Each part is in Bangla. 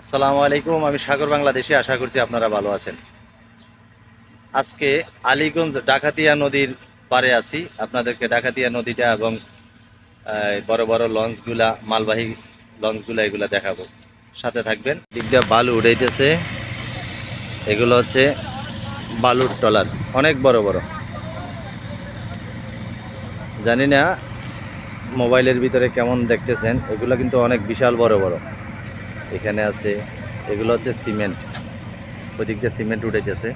আসসালামু আলাইকুম, আমি সাগর বাংলাদেশে, আশা করছি আপনারা ভালো আছেন। আজকে আলীগঞ্জ ডাকাতিয়া নদীর পারে আছি। আপনাদেরকে ডাকাতিয়া নদীটা এবং বড় বড় লঞ্চগুলা, মালবাহী লঞ্চগুলা এগুলা দেখাবো। সাথে থাকবেন। দিকটা বালু উড়াইতেছে। এগুলো হচ্ছে বালুর টলার অনেক বড় বড়। জানি না মোবাইলের ভিতরে কেমন দেখতেছেন। এগুলো কিন্তু অনেক বিশাল বড় বড়। এখানে আছে, এগুলো হচ্ছে সিমেন্ট। ওদিক দিয়ে সিমেন্ট উঠাইতেছে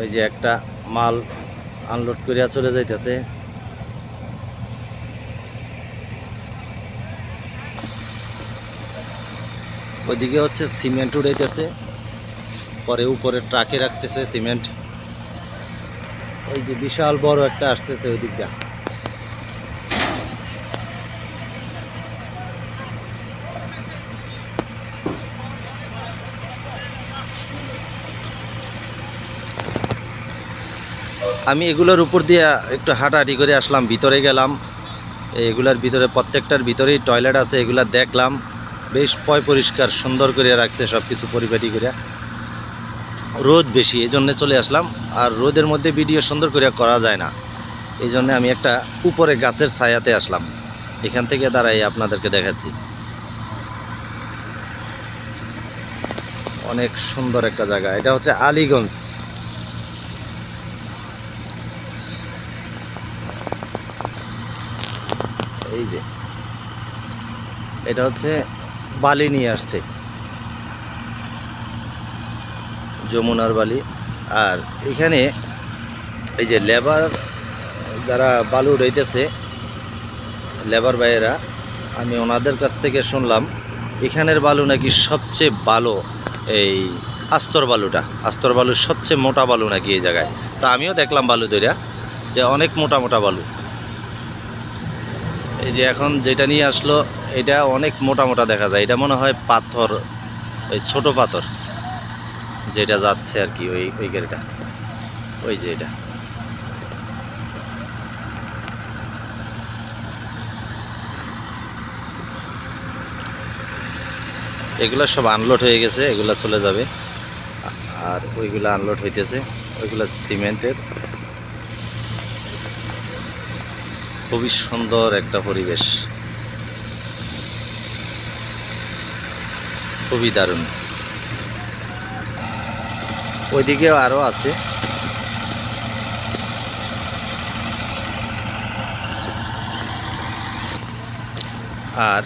ওই যে একটা মাল আনলোড করিয়া চলে যাইতেছে। ওইদিকে হচ্ছে সিমেন্ট উড়াইতেছে, পরে উপরে ট্রাকে রাখতেছে সিমেন্ট। ওই যে বিশাল বড় একটা আসতেছে ওই দিকটা আমি এগুলোর উপর দিয়ে একটু হাঁটাহাঁটি করে আসলাম, ভিতরে গেলাম। এগুলার ভিতরে, প্রত্যেকটার ভিতরেই টয়লেট আছে, এগুলা দেখলাম। বেশ পয় পরিষ্কার, সুন্দর করে রাখছে সব কিছু পরিপাটি করে। রোদ বেশি এই জন্যে চলে আসলাম। আর রোদের মধ্যে ভিডিও সুন্দর করে করা যায় না। এই জন্যে আমি একটা উপরে গাছের ছায়াতে আসলাম। এখান থেকে দাঁড়াই আপনাদেরকে দেখাচ্ছি। অনেক সুন্দর একটা জায়গা। এটা হচ্ছে আলীগঞ্জ। এই যে। এটা হচ্ছে বালি নিয়ে আসছে। যমুনার বালি। আর এখানে এই যে লেবার যারা বালু রইতেছে, লেবার ভাইয়েরা, আমি ওনাদের কাছ থেকে শুনলাম, এখানের বালু নাকি সবচেয়ে ভালো এই আস্তর বালুটা। আস্তর বালু সবচেয়ে মোটা বালু নাকি এই জায়গায়। তা আমিও দেখলাম বালু দইরা যে অনেক মোটা মোটা বালু। এই যে এখন যেটা নিয়ে আসলো, এটা অনেক মোটা মোটা দেখা যায়। এটা মনে হয় পাথর, ওই ছোট পাথর, যেটা যাচ্ছে আর কি ওই ওই গাড়িটা ওই যে এটা। এগুলো সব আনলোড হয়ে গেছে, এগুলো চলে যাবে। আর ওইগুলো আনলোড হইতেছে, ওইগুলো সিমেন্টের। খুবই সুন্দর একটা পরিবেশ। খুবই দারুণ। ওইদিকেও আরও আছে। আর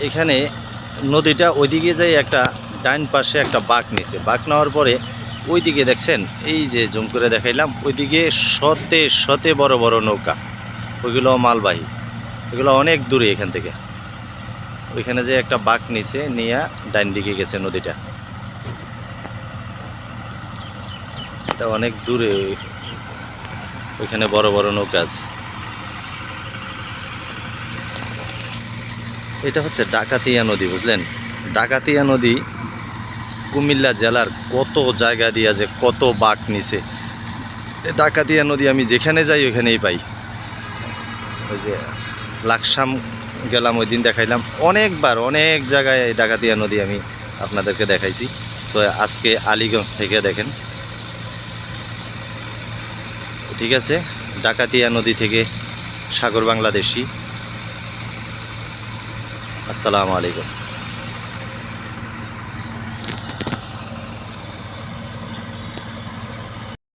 এখানে নদীটা ওইদিকে যাই একটা ডাইন পাশে একটা বাঁক নিছে। বাঁক নেওয়ার পরে ওইদিকে দেখছেন, এই যে জুম করে দেখাইলাম, ওইদিকে শতে শতে বড় বড় নৌকা। ওইগুলো মালবাহী। এগুলো অনেক দূরে এখান থেকে। ওইখানে যে একটা বাঘ নিছে, নিয়ে ডাইন দিকে গেছে নদীটা। এটা অনেক দূরে। ওইখানে বড় বড় নৌকা আছে। এটা হচ্ছে ডাকাতিয়া নদী, বুঝলেন? ডাকাতিয়া নদী কুমিল্লা জেলার কত জায়গা দিয়া যে কত বাঁক নিছে। ডাকাতিয়া নদী আমি যেখানে যাই ওখানেই পাই। ওই যে লাকসাম গেলাম, ওই দিন দেখাইলাম। অনেকবার অনেক জায়গায় এই ডাকাতিয়া নদী আমি আপনাদেরকে দেখাইছি। তো আজকে আলিগঞ্জ থেকে দেখেন। ঠিক আছে, ডাকাতিয়া নদী থেকে সাগর বাংলাদেশি। আসসালামু আলাইকুম।